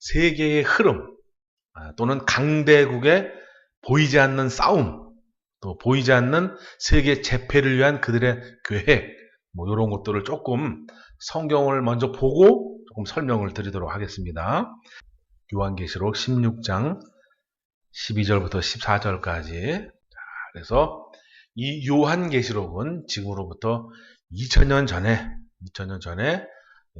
세계의 흐름 아, 또는 강대국의 보이지 않는 싸움 또 보이지 않는 세계 재패를 위한 그들의 계획 뭐 이런 것들을 조금 성경을 먼저 보고 조금 설명을 드리도록 하겠습니다. 요한계시록 16장 12절부터 14절까지 그래서 이 요한계시록은 지금으로부터 2000년 전에 2000년 전에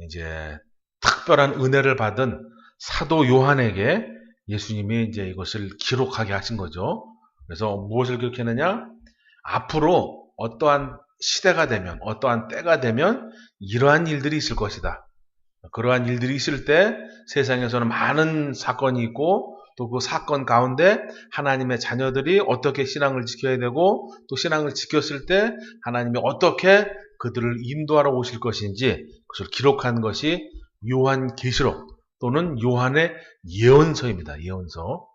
이제 특별한 은혜를 받은 사도 요한에게 예수님이 이제 이것을 기록하게 하신 거죠. 그래서 무엇을 기록했느냐? 앞으로 어떠한 시대가 되면, 어떠한 때가 되면 이러한 일들이 있을 것이다. 그러한 일들이 있을 때 세상에서는 많은 사건이 있고 또 그 사건 가운데 하나님의 자녀들이 어떻게 신앙을 지켜야 되고 또 신앙을 지켰을 때 하나님이 어떻게 그들을 인도하러 오실 것인지 그것을 기록한 것이 요한 계시록 또는 요한의 예언서입니다. 예언서.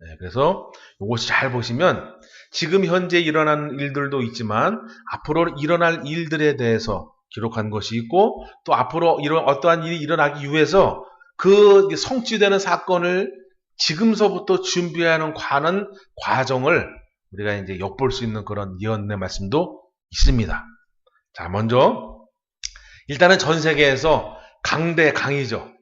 네, 그래서 이것이 잘 보시면 지금 현재 일어나는 일들도 있지만 앞으로 일어날 일들에 대해서 기록한 것이 있고 또 앞으로 이런 어떠한 일이 일어나기 위해서 그 성취되는 사건을 지금서부터 준비하는 과는 과정을 우리가 이제 엿볼 수 있는 그런 예언의 말씀도 있습니다. 자, 먼저 일단은 전 세계에서 강대 강이죠.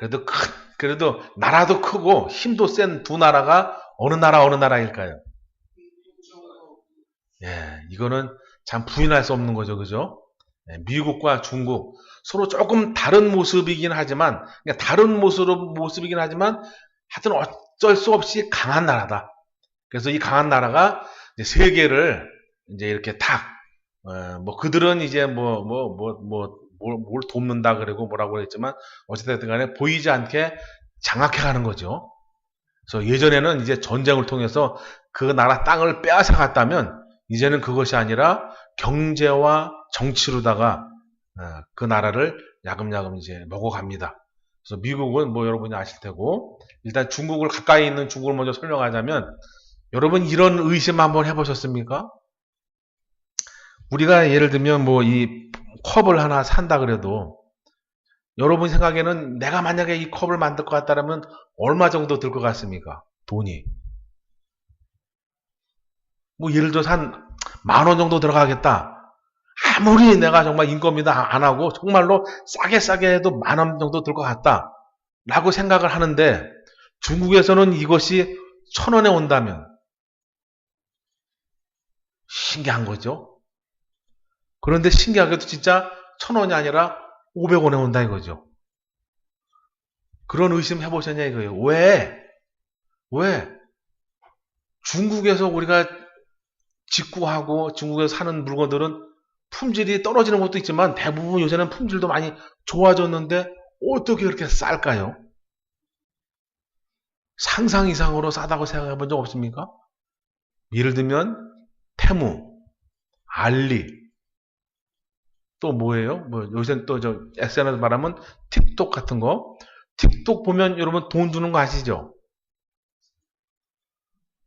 그래도 큰 그래도 나라도 크고 힘도 센 두 나라가 어느 나라 어느 나라일까요? 예, 이거는 참 부인할 수 없는 거죠, 그죠? 예, 미국과 중국 서로 조금 다른 모습이긴 하지만 그러니까 다른 모습으로 모습이긴 하지만 하여튼 어쩔 수 없이 강한 나라다. 그래서 이 강한 나라가 세계를 이제 이렇게 탁, 어, 뭐 그들은 이제 뭐 뭐 뭐 뭐 뭘, 뭘 돕는다 그러고 뭐라고 했지만 어쨌든 간에 보이지 않게 장악해 가는 거죠. 그래서 예전에는 이제 전쟁을 통해서 그 나라 땅을 빼앗아 갔다면 이제는 그것이 아니라 경제와 정치로다가 어, 그 나라를 야금야금 이제 먹어갑니다. 그래서 미국은 뭐 여러분이 아실 테고 일단 중국을 가까이 있는 중국을 먼저 설명하자면 여러분 이런 의심 한번 해보셨습니까? 우리가 예를 들면 뭐 이 컵을 하나 산다 그래도 여러분 생각에는 내가 만약에 이 컵을 만들 것 같다면 얼마 정도 들 것 같습니까? 돈이. 뭐 예를 들어서 한 만 원 정도 들어가겠다. 아무리 내가 정말 인건비다 안 하고 정말로 싸게 싸게 해도 만 원 정도 들 것 같다. 라고 생각을 하는데 중국에서는 이것이 천 원에 온다면 신기한 거죠. 그런데 신기하게도 진짜 천 원이 아니라 500원에 온다 이거죠. 그런 의심 해보셨냐 이거예요. 왜? 왜? 중국에서 우리가 직구하고 중국에서 사는 물건들은 품질이 떨어지는 것도 있지만 대부분 요새는 품질도 많이 좋아졌는데 어떻게 그렇게 쌀까요? 상상 이상으로 싸다고 생각해 본 적 없습니까? 예를 들면 태무, 알리, 또 뭐예요? 뭐 요새 또저 SNS 말하면 틱톡 같은 거. 틱톡 보면 여러분 돈 주는 거 아시죠?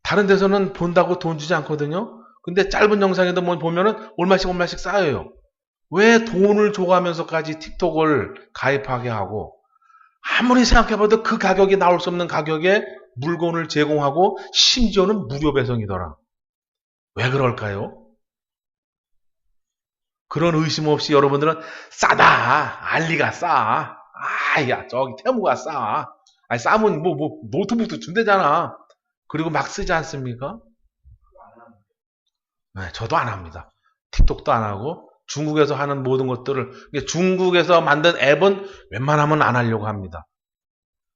다른 데서는 본다고 돈 주지 않거든요. 근데 짧은 영상에도 뭐 보면은 얼마씩 얼마씩 쌓여요. 왜 돈을 줘가면서까지 틱톡을 가입하게 하고 아무리 생각해봐도 그 가격이 나올 수 없는 가격에 물건을 제공하고 심지어는 무료 배송이더라. 왜 그럴까요? 그런 의심 없이 여러분들은 싸다. 알리가 싸. 아, 야, 저기 태무가 싸. 아니, 싸면 뭐, 뭐, 노트북도 준대잖아. 그리고 막 쓰지 않습니까? 네, 저도 안 합니다. 틱톡도 안 하고, 중국에서 하는 모든 것들을, 중국에서 만든 앱은 웬만하면 안 하려고 합니다.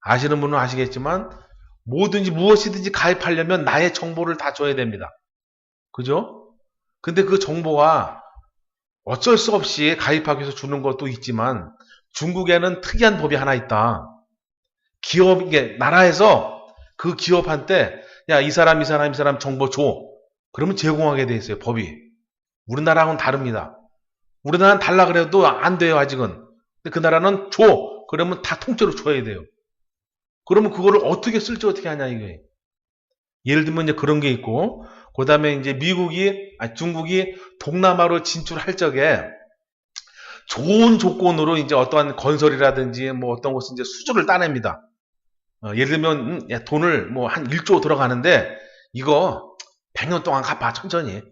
아시는 분은 아시겠지만, 뭐든지 무엇이든지 가입하려면 나의 정보를 다 줘야 됩니다. 그죠? 근데 그 정보가 어쩔 수 없이 가입하기 위해서 주는 것도 있지만 중국에는 특이한 법이 하나 있다. 기업, 이게 나라에서 그 기업한테 야, 이 사람, 이 사람, 이 사람 정보 줘. 그러면 제공하게 돼 있어요, 법이. 우리나라하고는 다릅니다. 우리나라는 달라 그래도 안 돼요, 아직은. 근데 그 나라는 줘. 그러면 다 통째로 줘야 돼요. 그러면 그거를 어떻게 쓸지 어떻게 하냐, 이게. 예를 들면 이제 그런 게 있고, 그 다음에 이제 미국이, 아 중국이 동남아로 진출할 적에 좋은 조건으로 이제 어떠한 건설이라든지 뭐 어떤 곳은 이제 수주를 따냅니다. 어, 예를 들면 음, 야, 돈을 뭐 한 1조 들어가는데 이거 100년 동안 갚아 천천히. 예,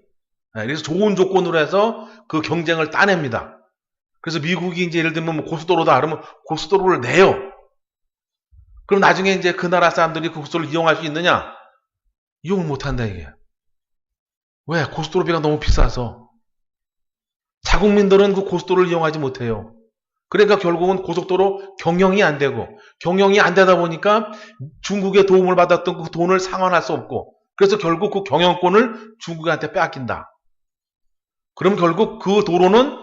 그래서 좋은 조건으로 해서 그 경쟁을 따냅니다. 그래서 미국이 이제 예를 들면 뭐 고속도로다 그러면 고속도로를 내요. 그럼 나중에 이제 그 나라 사람들이 그 고속도로를 이용할 수 있느냐? 이용을 못 한다 이게. 왜? 고속도로비가 너무 비싸서. 자국민들은 그 고속도로를 이용하지 못해요. 그러니까 결국은 고속도로 경영이 안 되고 경영이 안 되다 보니까 중국의 도움을 받았던 그 돈을 상환할 수 없고 그래서 결국 그 경영권을 중국한테 빼앗긴다. 그럼 결국 그 도로는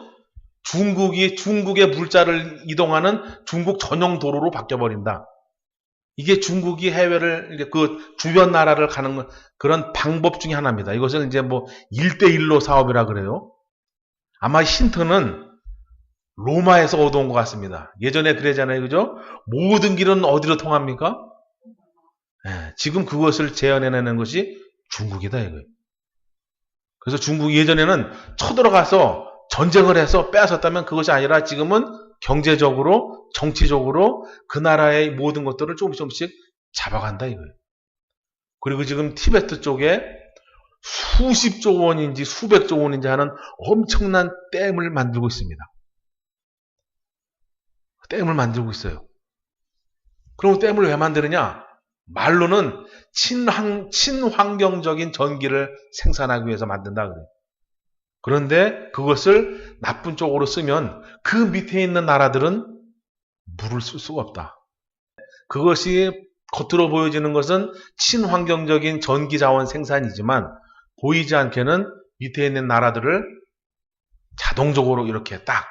중국이 중국의 물자를 이동하는 중국 전용 도로로 바뀌어 버린다. 이게 중국이 해외를 그 주변 나라를 가는 그런 방법 중에 하나입니다. 이것을 이제 뭐 1대1로 사업이라 그래요. 아마 힌트는 로마에서 얻어온 것 같습니다. 예전에 그러잖아요. 그죠? 모든 길은 어디로 통합니까? 예, 지금 그것을 재현해내는 것이 중국이다 이거예요. 그래서 중국이 예전에는 쳐들어가서 전쟁을 해서 빼앗았다면 그것이 아니라 지금은 경제적으로, 정치적으로 그 나라의 모든 것들을 조금씩 조금씩 잡아간다 이거예요. 그리고 지금 티베트 쪽에 수십조 원인지 수백조 원인지 하는 엄청난 댐을 만들고 있습니다. 댐을 만들고 있어요. 그럼 댐을 왜 만드느냐? 말로는 친환, 친환경적인 전기를 생산하기 위해서 만든다 그래요. 그런데 그것을 나쁜 쪽으로 쓰면 그 밑에 있는 나라들은 물을 쓸 수가 없다. 그것이 겉으로 보여지는 것은 친환경적인 전기 자원 생산이지만 보이지 않게는 밑에 있는 나라들을 자동적으로 이렇게 딱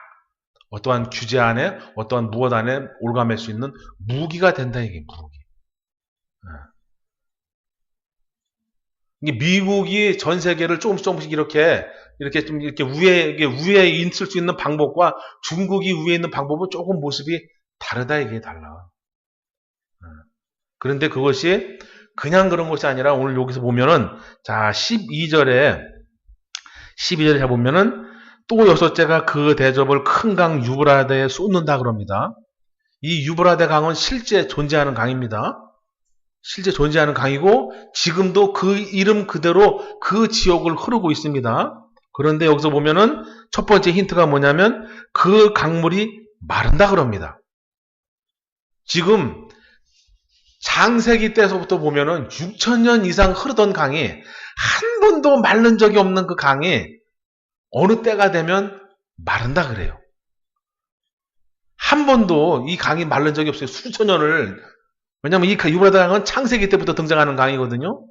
어떠한 규제 안에 어떠한 무엇 안에 올가맬 수 있는 무기가 된다 이게 무기. 이게 미국이 전 세계를 조금씩 조금씩 이렇게 이렇게 좀 이렇게 위에 위에 있을 수 있는 방법과 중국이 위에 있는 방법은 조금 모습이 다르다 이게 달라. 그런데 그것이 그냥 그런 것이 아니라 오늘 여기서 보면은 자 12절에 12절에 자 보면은 또 여섯째가 그 대접을 큰 강 유브라데에 쏟는다 그럽니다. 이 유브라데 강은 실제 존재하는 강입니다. 실제 존재하는 강이고 지금도 그 이름 그대로 그 지역을 흐르고 있습니다. 그런데 여기서 보면은 첫 번째 힌트가 뭐냐면 그 강물이 마른다 그럽니다. 지금 장세기 때서부터 보면은 6천년 이상 흐르던 강이 한 번도 마른 적이 없는 그 강이 어느 때가 되면 마른다 그래요. 한 번도 이 강이 마른 적이 없어요. 수천 년을. 왜냐하면 이 유브라데 강은 창세기 때부터 등장하는 강이거든요.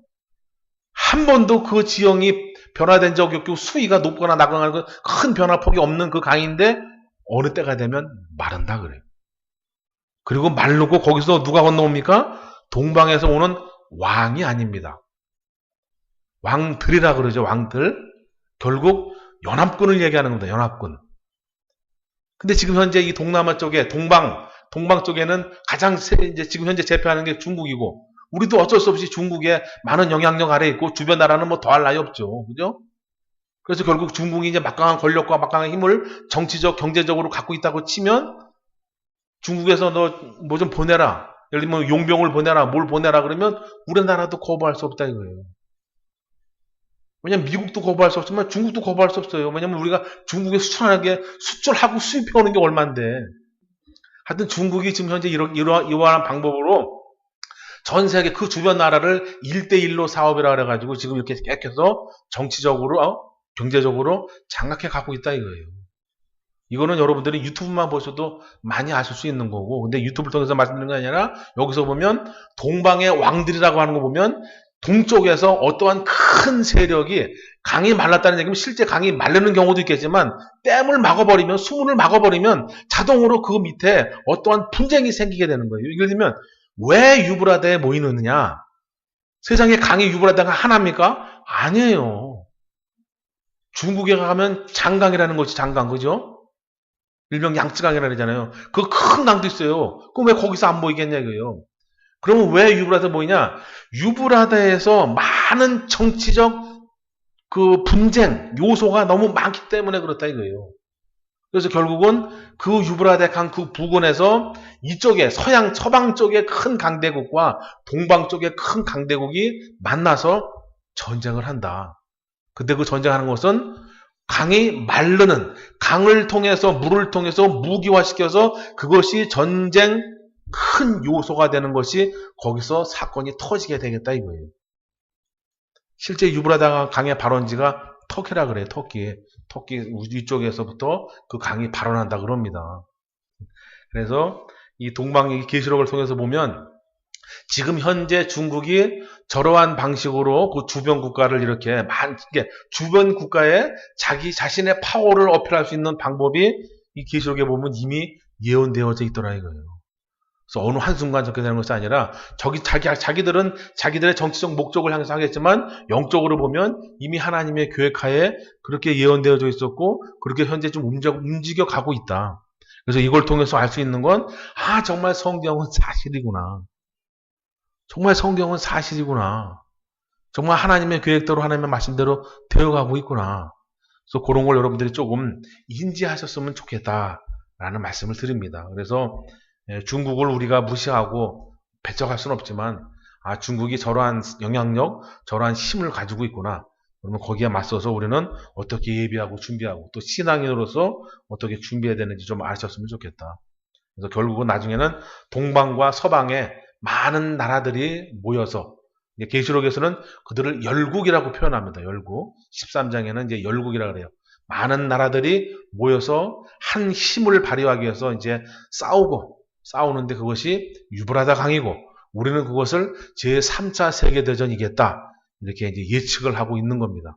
한 번도 그 지형이 변화된 적이 없고 수위가 높거나 낮거나 큰 변화폭이 없는 그 강인데 어느 때가 되면 마른다 그래요. 그리고 마르고 거기서 누가 건너옵니까? 동방에서 오는 왕이 아닙니다. 왕들이라 그러죠. 왕들. 결국 연합군을 얘기하는 겁니다. 연합군. 근데 지금 현재 이 동남아 쪽에 동방 동방 쪽에는 가장 세, 이제 지금 현재 제패하는 게 중국이고 우리도 어쩔 수 없이 중국에 많은 영향력 아래 있고 주변 나라는 뭐 더할 나위 없죠. 그죠? 그래서 결국 중국이 이제 막강한 권력과 막강한 힘을 정치적, 경제적으로 갖고 있다고 치면 중국에서 너 뭐 좀 보내라. 예를 들면 용병을 보내라, 뭘 보내라 그러면 우리나라도 거부할 수 없다 이거예요. 왜냐면 미국도 거부할 수 없지만 중국도 거부할 수 없어요. 왜냐면 우리가 중국에 수출하는 게 수출하고 수입해오는 게 얼만데. 하여튼 중국이 지금 현재 이러, 이러, 이러한 방법으로 전 세계 그 주변 나라를 1대1로 사업이라 그래가지고 지금 이렇게 계속해서 정치적으로, 어? 경제적으로 장악해 갖고 있다 이거예요. 이거는 여러분들이 유튜브만 보셔도 많이 아실 수 있는 거고, 근데 유튜브를 통해서 말씀드리는 게 아니라 여기서 보면 동방의 왕들이라고 하는 거 보면 동쪽에서 어떠한 큰 세력이 강이 말랐다는 얘기면 실제 강이 말르는 경우도 있겠지만 댐을 막아버리면 수문을 막아버리면 자동으로 그 밑에 어떠한 분쟁이 생기게 되는 거예요. 예를 들면 왜 유브라데에 모이느냐? 세상에 강이 유브라데가 하나입니까? 아니에요. 중국에 가면 장강이라는 것이 장강, 그죠? 일명 양쯔강이라 그러잖아요. 그 큰 강도 있어요. 그럼 왜 거기서 안 보이겠냐 이거예요. 그러면 왜 유브라데 모이냐? 유브라데에서 많은 정치적 그 분쟁 요소가 너무 많기 때문에 그렇다 이거예요. 그래서 결국은 그 유브라데 강그 부근에서 이쪽에 서양 서방 쪽의 큰 강대국과 동방 쪽의 큰 강대국이 만나서 전쟁을 한다. 근데 그 전쟁하는 것은 강이 마르는 강을 통해서 물을 통해서 무기화시켜서 그것이 전쟁 큰 요소가 되는 것이 거기서 사건이 터지게 되겠다 이거예요. 실제 유브라다 강의 발원지가 터키라 그래요. 터키. 터키 위쪽에서부터 그 강이 발원한다 그럽니다. 그래서 이 동방의 계시록을 통해서 보면 지금 현재 중국이 저러한 방식으로 그 주변 국가를 이렇게 만, 주변 국가에 자기 자신의 파워를 어필할 수 있는 방법이 이 계시록에 보면 이미 예언되어져 있더라 이거예요. 그래서 어느 한순간 저렇게 되는 것이 아니라 저기 자기 자기들은 자기들의 정치적 목적을 향해서 하겠지만 영적으로 보면 이미 하나님의 계획하에 그렇게 예언되어져 있었고 그렇게 현재 좀 움직여, 움직여 가고 있다. 그래서 이걸 통해서 알 수 있는 건 아 정말 성경은 사실이구나. 정말 성경은 사실이구나. 정말 하나님의 계획대로 하나님의 말씀대로 되어가고 있구나. 그래서 그런 걸 여러분들이 조금 인지하셨으면 좋겠다라는 말씀을 드립니다. 그래서 예, 중국을 우리가 무시하고 배척할 수는 없지만 아 중국이 저러한 영향력, 저러한 힘을 가지고 있구나. 그러면 거기에 맞서서 우리는 어떻게 예비하고 준비하고 또 신앙인으로서 어떻게 준비해야 되는지 좀 아셨으면 좋겠다. 그래서 결국은 나중에는 동방과 서방에 많은 나라들이 모여서 계시록에서는 그들을 열국이라고 표현합니다. 열국. 13장에는 이제 열국이라고 그래요. 많은 나라들이 모여서 한 힘을 발휘하기 위해서 이제 싸우고 싸우는데 그것이 유브라다 강이고 우리는 그것을 제3차 세계대전이겠다. 이렇게 이제 예측을 하고 있는 겁니다.